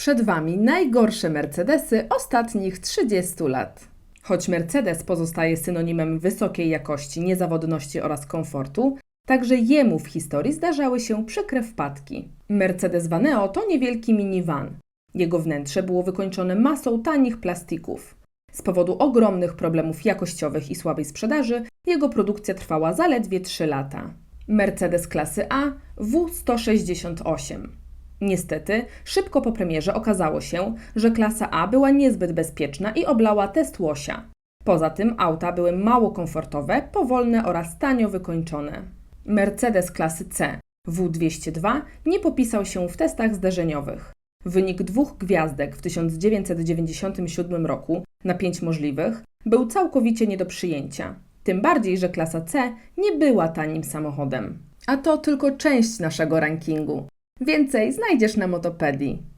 Przed Wami najgorsze Mercedesy ostatnich 30 lat. Choć Mercedes pozostaje synonimem wysokiej jakości, niezawodności oraz komfortu, także jemu w historii zdarzały się przykre wpadki. Mercedes Vaneo to niewielki minivan. Jego wnętrze było wykończone masą tanich plastików. Z powodu ogromnych problemów jakościowych i słabej sprzedaży, jego produkcja trwała zaledwie 3 lata. Mercedes klasy A W168. Niestety, szybko po premierze okazało się, że klasa A była niezbyt bezpieczna i oblała test łosia. Poza tym auta były mało komfortowe, powolne oraz tanio wykończone. Mercedes klasy C W202 nie popisał się w testach zderzeniowych. Wynik dwóch gwiazdek w 1997 roku na pięć możliwych był całkowicie nie do przyjęcia. Tym bardziej, że klasa C nie była tanim samochodem. A to tylko część naszego rankingu. Więcej znajdziesz na Motopedii.